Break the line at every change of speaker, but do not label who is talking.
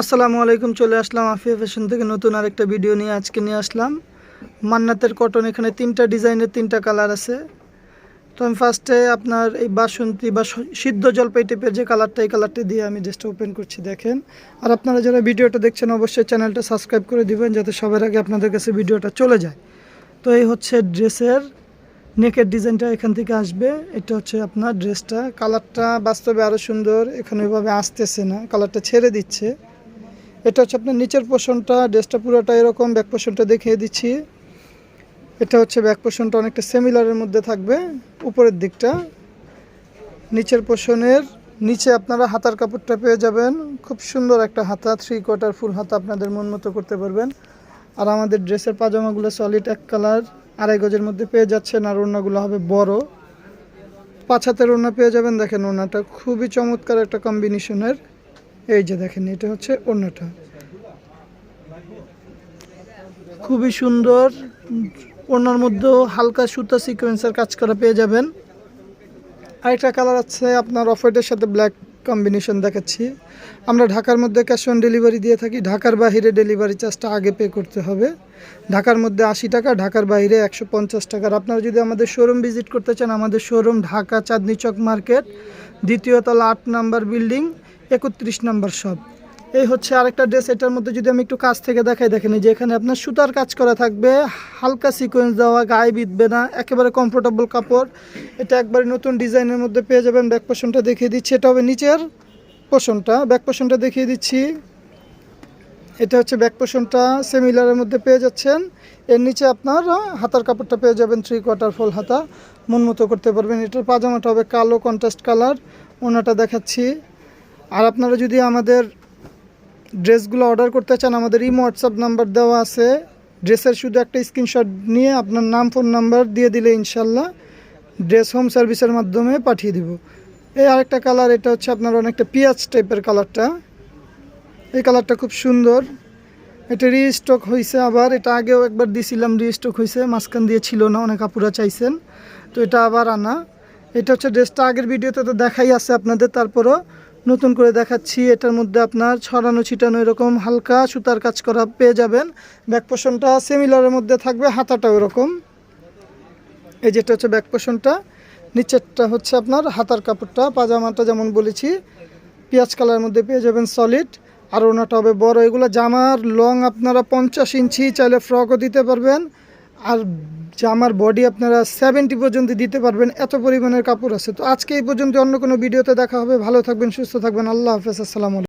আসসালামু আলাইকুম, চলে আসলাম আফিয়া ফ্যাশন থেকে নতুন আরেকটা ভিডিও নিয়ে। আজকে নিয়ে আসলাম মান্নাতের কটন এখানে তিনটা ডিজাইনের তিনটা কালার আছে। তো আমি ফার্স্টে আপনার এই বাসন্তী বা সিদ্ধ জলপাই টাইপের যে কালারটা এই কালারটা দিয়ে আমি জাস্ট ওপেন করছি, দেখেন। আর আপনারা যারা ভিডিওটা দেখছেন, অবশ্যই চ্যানেলটা সাবস্ক্রাইব করে দিবেন, যাতে সবার আগে আপনাদের কাছে ভিডিওটা চলে যায়। তো এই হচ্ছে ড্রেসের নেকের ডিজাইনটা এখান থেকে আসবে। এটা হচ্ছে আপনার ড্রেসটা কালারটা বাস্তবে আরও সুন্দর, এখানে ওইভাবে আসতেছে না। কালারটা ছেড়ে দিচ্ছে। এটা হচ্ছে আপনার নিচের পোষণটা ড্রেসটা পুরোটা এরকম ব্যাক পোষণটা দেখিয়ে দিচ্ছি। এটা হচ্ছে ব্যাক পোষণটা অনেকটা সেমিলারের মধ্যে থাকবে, উপরের দিকটা। নিচের পোষণের নিচে আপনারা হাতার কাপড়টা পেয়ে যাবেন। খুব সুন্দর একটা হাতা থ্রি কোয়ার্টার ফুল হাতা আপনাদের মন মতো করতে পারবেন। আর আমাদের ড্রেসের পাজামাগুলো সলিড এক কালার আড়াই গজের মধ্যে পেয়ে যাচ্ছেন। আর ওড়নাগুলো হবে বড়। পাঁচ হাতের ওড়না পেয়ে যাবেন। দেখেন ওড়নাটা খুবই চমৎকার একটা কম্বিনেশনের এই যে দেখেন, এটা হচ্ছে ওড়নাটা। খুবই সুন্দর। ওনার মধ্যেও হালকা সুতা সিকোয়েন্সের কাজ করা পেয়ে যাবেন। আরেকটা কালার আছে আপনার অফ হোয়াইটের সাথে ব্ল্যাক কম্বিনেশন দেখাচ্ছি। আমরা ঢাকার মধ্যে ক্যাশ অন ডেলিভারি দিয়ে থাকি। ঢাকার বাইরে ডেলিভারি চার্জটা আগে পে করতে হবে। ঢাকার মধ্যে আশি টাকা, ঢাকার বাইরে একশো পঞ্চাশ টাকার আপনারা যদি আমাদের শোরুম ভিজিট করতে চান, আমাদের শোরুম ঢাকা চাঁদনি চক মার্কেট দ্বিতীয় তলা আট নাম্বার বিল্ডিং একত্রিশ নাম্বার সব এই হচ্ছে আরেকটা ড্রেস এটার মধ্যে যদি আমি একটু কাছ থেকে দেখাই, দেখেন যে এখানে আপনার সুতার কাজ করা থাকবে, হালকা সিকোয়েন্স দেওয়া, গায়ে বিঁধবে না, একেবারে কমফোর্টেবল কাপড়। এটা একবারে নতুন ডিজাইনের মধ্যে পেয়ে যাবেন ব্যাক পোষণটা দেখিয়ে দিচ্ছি। এটা হবে নিচের পোষণটা ব্যাক পোষণটা দেখিয়ে দিচ্ছি। এটা হচ্ছে ব্যাক পোষণটা সেমিলারের মধ্যে পেয়ে যাচ্ছেন। এর নিচে আপনার হাতার কাপড়টা পেয়ে যাবেন থ্রি কোয়ার্টার ফুল হাতা। মন মতো করতে পারবেন। এটার পাজামাটা হবে কালো কন্ট্রাস্ট কালার ওনাটা দেখাচ্ছি। আর আপনারা যদি আমাদের ড্রেসগুলো অর্ডার করতে চান, আমাদের ইমো হোয়াটসঅ্যাপ নাম্বার দেওয়া আছে। ড্রেসের শুধু একটা স্ক্রিনশট নিয়ে আপনার নাম ফোন নাম্বার দিয়ে দিলে ইনশাল্লাহ ড্রেস হোম সার্ভিসের মাধ্যমে পাঠিয়ে দিব। এই আরেকটা কালার এটা হচ্ছে আপনার অনেকটা পিঁয়াজ টাইপের কালারটা এই কালারটা খুব সুন্দর। এটা রিস্টক হয়েছে আবার, এটা আগেও একবার দিয়েছিলাম রিস্টক হয়েছে মাঝখান দিয়ে ছিল না, অনেক আপুরা চাইছেন। তো এটা আবার আনা। এটা হচ্ছে ড্রেসটা আগের ভিডিওতে তো দেখাই আছে আপনাদের, তারপরও নতুন করে দেখাচ্ছি, এটার মধ্যে আপনার ছড়ানো, ছিটানো এরকম হালকা সুতার কাজ করা পেয়ে যাবেন। ব্যাক পোষণটা সেমিলারের মধ্যে থাকবে, হাতাটাও এরকম। এই যেটা হচ্ছে ব্যাক পোষণটা, নিচেরটা হচ্ছে আপনার হাতার কাপড়টা, পাজামাটা যেমন বলেছি, পেঁয়াজ কালারের মধ্যে পেয়ে যাবেন সলিড আর ওনাটা হবে বড়, এগুলো জামার লং আপনারা পঞ্চাশ ইঞ্চি চাইলে ফ্রকও দিতে পারবেন। আর জামার বডি আপনারা সেভেন্টি পর্যন্ত দিতে পারবেন, এত পরিমাণের কাপড় আছে। তো আজকে এই পর্যন্ত অন্য কোনো ভিডিওতে দেখা হবে। ভালো থাকবেন, সুস্থ থাকবেন। আল্লাহ হাফেজ, আসসালামু